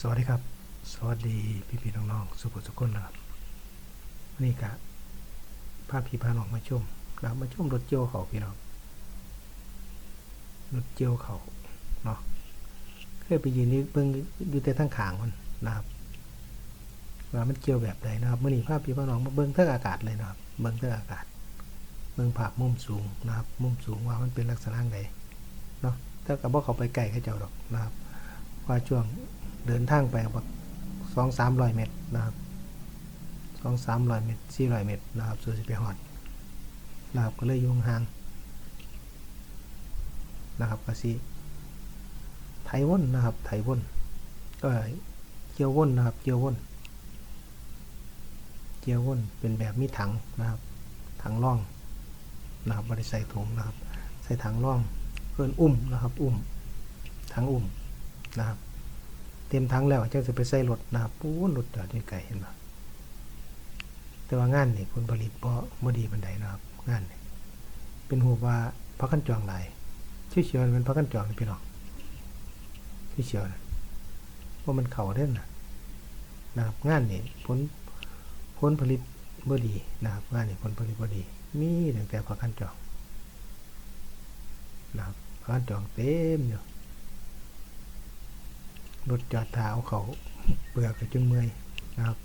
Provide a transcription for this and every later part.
สวัสดีครับ สวัสดีพี่พี่ๆน้องๆสุขสุคนนะครับนี่กะพาพพี่พาน้องมาชมนะมาชมรถเจียวเขาพี่น้องรถเจียวเขาเนาะเคยไปยืนนี่เบิ่งอยู่แต่ทั้งขางมันนะครับว่ามันเจียวแบบใดนะครับเมื่อนี้ภาพพี่พาน้องมาเบิ่งเท่งอากาศเลยนะครับ เบิ่งเท่งอากาศ เบิ่งภาพมุมสูงนะครับ มุมสูงว่ามันเป็นลักษณะใดเนาะถ้ากับว่าเขาไปไกลเขาเจ้าดอกนะครับว่าช่วง เดินทางไปบักสองสามร้อยเมตรนะครับสองสามร้อยเมตรสี่ร้อยเมตรนะครับส่วนสิไปหอดนะครับก็เลยอยุ่งห่างนะครับก็สิไถวนนะครับไถวนก็เกี่ยววนนะครับเกี่ยววนเกี่ยววนเป็นแบบมีถังนะครับ ถังร่องนะครับบริใส่ถุงนะครับ ใส่ถังร่องเพื่อนอุ้มนะครับ อุ้มถังอุ้มนะครับ เต็มทั้งแล้วเจ้าจะไปใส่รถนะปูนรถจอดไกลเห็นไหมแต่ว่างานนี่ผลผลิตบ่บ่ดีบันไดนะครับ งานนี่เป็นหัวว่าพักกันจองหลายชื่อเชียวๆเป็นพักกันจองนี่พี่น้องชื่อเชียวนะว่ามันเข่าเด่นนะนะครับ งานนี่ผลผลผลิตบ่ดีนะครับ งานนี่ผลผลิตบ่ดี มีตั้งแต่พักกันจองนะครับพักกันจองเต็มอยู่ รถจอดเท้าเขาเปลือกก็จนเมื่อยนะครับ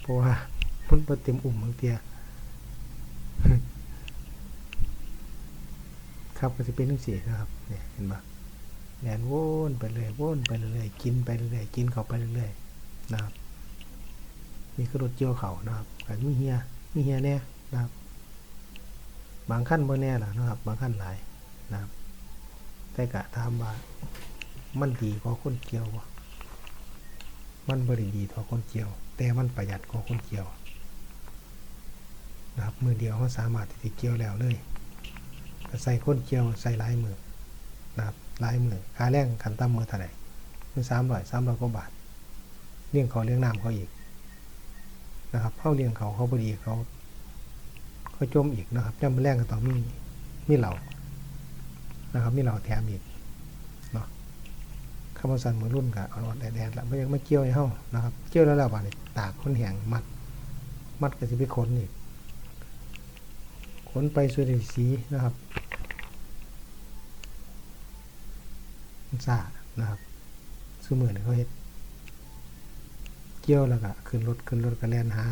เพราะว่ามันบ่เต็มอุ่มบางเตียครับก็จะเป็นเรื่งสีนะครับเนี่ยเห็นปะแลนวนไปเรื่อยวนไปเรื่อยกินไปเรื่อยกินเขาไปเรื่อยนะครับนี่คือรถเจียวเขานะครับแต่มีเฮียมีเฮียแน่นะครับ บางขั้นบ่แน่ล่ะนะครับ บางขั้นหลายนะครับแต่กะถามว่า มันดีกว่าคนเกี่ยวมันบริดีเท่าคนเกี่ยว แต่มันประหยัดกว่าคนเกี่ยวนะครับมือเดียวเขาสามารถที่จะเกี่ยวแล้วเลยใส่คนเกี่ยวใส่หลายมือนะครับหลายมือค่าแรงขันต่ำมือเท่าไหร่คือสามร้อยสามร้อยกว่าบาทเลี้ยงเขาเลี้ยงน้ำเขาอีกนะครับเข้าเลี้ยงเขาเขาบดีเขาเขาจมอีกนะครับย่ำแรงก็ต้องมีมีเหล่านะครับมีเหล่าแถมอีก คำว่าสันมือรุ่นกับอ่อนแดดๆแล้วไม่ยังไม่เกี่ยวให้เฮานะครับ เกี่ยวแล้วแล้วบาดนี้ตากคนแหงมัด มัดก็สิไปขนอีกขนไปสู่ในสีนะครับมันซ่านะครับซื้อมือนี่เขาเฮ็ดเกี่ยวแล้วก็ขึ้นรถขึ้นรถก็แล่นหา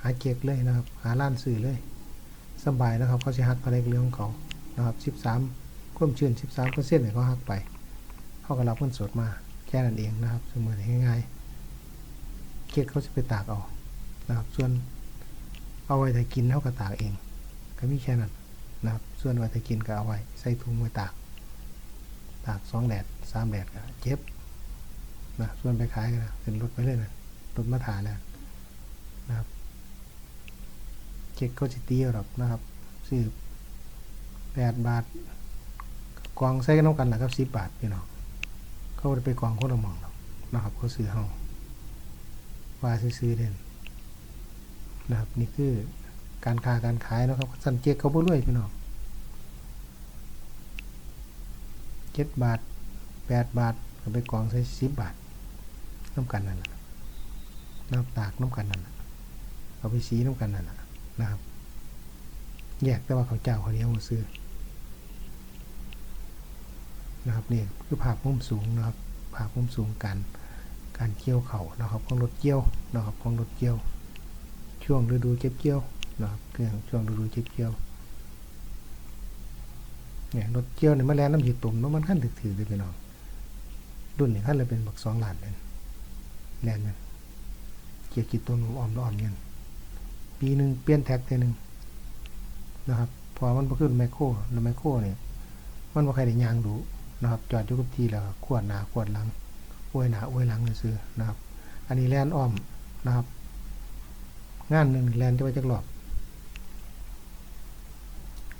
หาเก็กเลยนะครับ หาร้านซื้อเลยสบายนะครับเขาสิหักอะไรเรื่องของเขานะครับ 13ความชื้น13เปอร์เซ็นต์เนี่ยเขาหักไป เขาก็รับเงินสดมาแค่นั้นเองนะครับเสมอง่ายๆเกียดเขาจะไปตากเอานะครับ ส่วนเอาไว้แต่กินเขาก็ตากเอง ก็มีแค่นั้นนะครับ ส่วนไว้แต่กินก็เอาไว้ใส่ถุงไว้ตาก ตากสองแดดสามแดดก็เจ็บนะส่วนไปขายก็นะเป็นรถไปเลยนะรถมาถ่าแล้วนะครับเก็กเขาจะตีหรอกนะครับซื้อแปดบาทกองใส่กันน้ำกันแหละครับสิบบาทพี่น้อง เขาได้ไปกองคนละมองนะครับเขาซื้อเฮาว่าซื้อเด่นนะครับนี่คือการค้าการขายนะครับสันเจกเขาบ่รวยพี่น้องเจ็ดบาทแปดบาทก็ไปกองใส่สิบบาทน้ำกันนั่นแหละน้ำตากน้ำกันนั่นแหละเอาไปสีน้ำกันนั่นแหละนะครับ แยกแต่ว่าเขาเจ้าเขาเหนี้ยวมาซื้อ นะครับนี่คือภาพมุมสูงนะครับภาพมุมสูงการการเกี่ยวเข่านะครับของรถเกี่ยวนะครับของรถเกี่ยว ช่วงฤดูเก็บเกี่ยวนะครับเครื่องช่วงฤดูเก็บเกี่ยวเนี่ยรถเกี่ยวเนี่ยมาแล่นน้ำหีตุ่มนาะมันขั้นถือๆเลยพี่น้องรุ่นนี้ขั้นเลยเป็นบักสองหลานเลยแลนเนี่ยเกี่ยวกี่ตุ่มอ่อมๆอมเงินปีหนึ่งเปลี่ยนแท็กเทอหนึ่งนะครับพอมันพอขึ้นไมโครแล้วไมโครเนี่ยมันว่าใครได้ยางดู นะครับจอดอยู่กับที่แล้วขวดหนาขวดหลังอวยหนาอวยหลังซื้อนะครับ อันนี้แลนอ้อมนะครับ งานหนึ่งแลนจะไปจักรอบ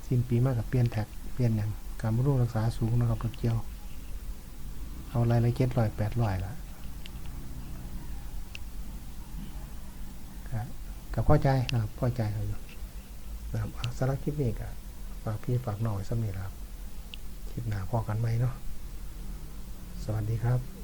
สิ้นปีมากกับเปลี่ยนแท็กเปลี่ยนอย่างการบำรุงรักษาสูงนะครับรถเกี่ยว เอารายละเจ็ดร้อยแปดร้อยละกับพ่อใจนะครับพ่อใจเขาอยู่นะครับสำหรับคลิปนี้ก็ฝากพี่ฝากน้องไว้สักนิดครับ คลิปหน้าพอกันไหมเนาะสวัสดีครับ